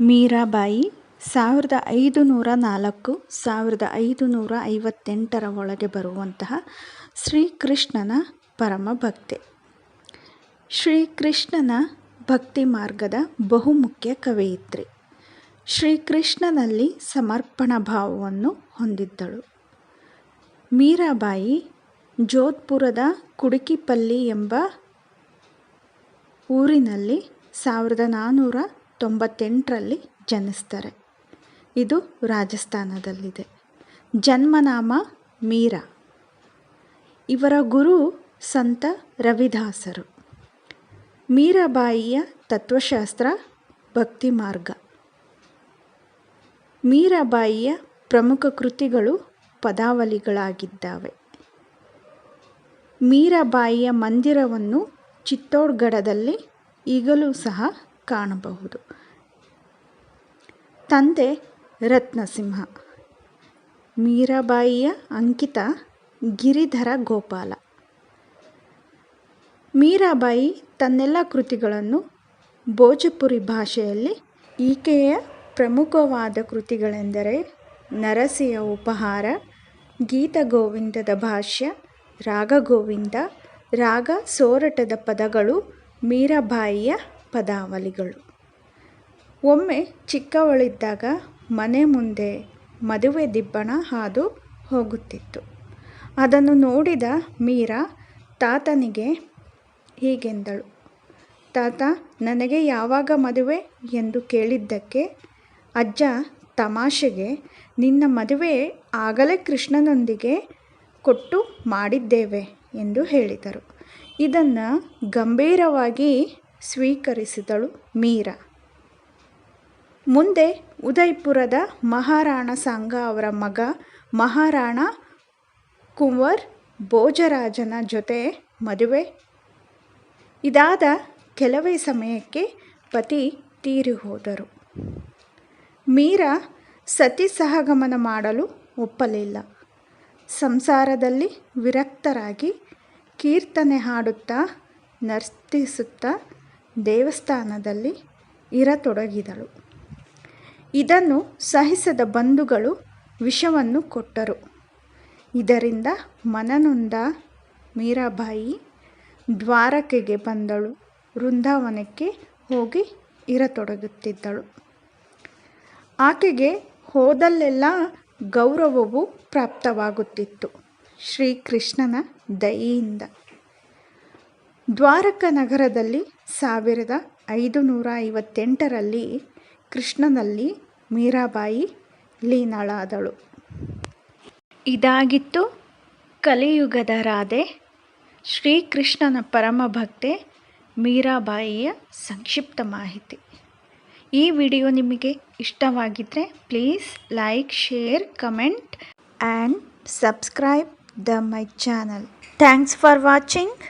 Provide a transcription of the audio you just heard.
ಮೀರಾಬಾಯಿ, ಸಾವಿರದ ಐದು ನೂರ ನಾಲ್ಕು, ಸಾವಿರದ ಐದು ನೂರ ಐವತ್ತೆಂಟರ ಒಳಗೆ ಬರುವಂತಹ ಶ್ರೀಕೃಷ್ಣನ ಪರಮ ಭಕ್ತೆ. ಶ್ರೀಕೃಷ್ಣನ ಭಕ್ತಿ ಮಾರ್ಗದ ಬಹುಮುಖ್ಯ ಕವಯಿತ್ರಿ. ಶ್ರೀಕೃಷ್ಣನಲ್ಲಿ ಸಮರ್ಪಣ ಭಾವವನ್ನು ಹೊಂದಿದ್ದಳು. ಮೀರಾಬಾಯಿ, ಜೋಧ್ಪುರದ ಕುಡುಕಿಪಲ್ಲಿ ಎಂಬ ಊರಿನಲ್ಲಿ ಸಾವಿರದ ನಾನ್ನೂರ ತೊಂಬತ್ತೆಂಟರಲ್ಲಿ ಜನಿಸ್ತಾರೆ. ಇದು ರಾಜಸ್ಥಾನದಲ್ಲಿದೆ. ಜನ್ಮನಾಮ ಮೀರಾ. ಇವರ ಗುರು ಸಂತ ರವಿದಾಸರು. ಮೀರಾಬಾಯಿಯ ತತ್ವಶಾಸ್ತ್ರ ಭಕ್ತಿ ಮಾರ್ಗ ಮೀರಾಬಾಯಿಯ ಪ್ರಮುಖ ಕೃತಿಗಳು ಪದಾವಲಿಗಳಾಗಿದ್ದಾವೆ. ಮೀರಾಬಾಯಿಯ ಮಂದಿರವನ್ನು ಚಿತ್ತೋಡ್ಗಢದಲ್ಲಿ ಈಗಲೂ ಸಹ ಕಾಣಬಹುದು. ತಂದೆ ರತ್ನಸಿಂಹ. ಮೀರಾಬಾಯಿಯ ಅಂಕಿತ ಗಿರಿಧರ ಗೋಪಾಲ. ಮೀರಾಬಾಯಿ ತನ್ನೆಲ್ಲ ಕೃತಿಗಳನ್ನು ಭೋಜಪುರಿ ಭಾಷೆಯಲ್ಲಿ ಈಕೆಯ ಪ್ರಮುಖವಾದ ಕೃತಿಗಳೆಂದರೆ ನರಸಿಯ ಉಪಹಾರ ಗೀತಗೋವಿಂದದ ಭಾಷ್ಯ, ರಾಗ ಗೋವಿಂದ, ರಾಗ ಸೋರಟದ ಪದಗಳು ಮೀರಾಬಾಯಿಯ ಪದಾವಲಿಗಳು ಒಮ್ಮೆ ಚಿಕ್ಕವಳಿದ್ದಾಗ ಮನೆ ಮುಂದೆ ಮದುವೆ ದಿಬ್ಬಣ ಹಾದು ಹೋಗುತ್ತಿತ್ತು. ಅದನ್ನು ನೋಡಿದ ಮೀರಾ, ತಾತನಿಗೆ ಹೀಗೆಂದಳು. ತಾತ, ನನಗೆ ಯಾವಾಗ ಮದುವೆ? ಎಂದು ಕೇಳಿದ್ದಕ್ಕೆ, ಅಜ್ಜ, ತಮಾಷೆಗೆ ನಿನ್ನ ಮದುವೆ ಆಗಲೇ ಕೃಷ್ಣನೊಂದಿಗೆ ಕೊಟ್ಟು ಮಾಡಿದ್ದೇವೆ ಎಂದು ಹೇಳಿದರು. ಇದನ್ನು ಗಂಭೀರವಾಗಿ ಸ್ವೀಕರಿಸಿದಳು ಮೀರಾ. ಮುಂದೆ ಉದಯ್ಪುರದ ಮಹಾರಾಣ ಸಾಂಗ ಅವರ ಮಗ ಮಹಾರಾಣ ಕುಂವರ್ ಭೋಜರಾಜನ ಜೊತೆ ಮದುವೆ. ಇದಾದ ಕೆಲವೇ ಸಮಯಕ್ಕೆ ಪತಿ ತೀರಿ ಹೋದರು. ಮೀರಾ ಸತಿ ಸಹಗಮನ ಮಾಡಲು ಒಪ್ಪಲಿಲ್ಲ. ಸಂಸಾರದಲ್ಲಿ ವಿರಕ್ತರಾಗಿ ಕೀರ್ತನೆ ಹಾಡುತ್ತಾ ನರ್ತಿಸುತ್ತಾ ದೇವಸ್ಥಾನದಲ್ಲಿ ಇರತೊಡಗಿದಳು. ಇದನ್ನು ಸಹಿಸದ ಬಂಧುಗಳು ವಿಷವನ್ನು ಕೊಟ್ಟರು. ಇದರಿಂದ ಮನನೊಂದ ಮೀರಾಬಾಯಿ ದ್ವಾರಕೆಗೆ ಬಂದಳು. ವೃಂದಾವನಕ್ಕೆ ಹೋಗಿ ಇರತೊಡಗುತ್ತಿದ್ದಳು. ಆಕೆಗೆ ಹೋದಲ್ಲೆಲ್ಲ ಗೌರವವು ಪ್ರಾಪ್ತವಾಗುತ್ತಿತ್ತು. ಶ್ರೀಕೃಷ್ಣನ ದಯೆಯಿಂದ. ದ್ವಾರಕ ನಗರದಲ್ಲಿ ಸಾವಿರದ ಐದು ನೂರ ಐವತ್ತೆಂಟರಲ್ಲಿ ಕೃಷ್ಣನಲ್ಲಿ ಮೀರಾಬಾಯಿ ಲೀನಳಾದಳು. ಇದಾಗಿತ್ತು ಕಲಿಯುಗದ ರಾಧೆ ಶ್ರೀಕೃಷ್ಣನ ಪರಮ ಭಕ್ತೆ ಮೀರಾಬಾಯಿಯ ಸಂಕ್ಷಿಪ್ತ ಮಾಹಿತಿ. ಈ ವಿಡಿಯೋ ನಿಮಗೆ ಇಷ್ಟವಾಗಿದ್ದರೆ please like, share, comment and subscribe the my channel. Thanks for watching.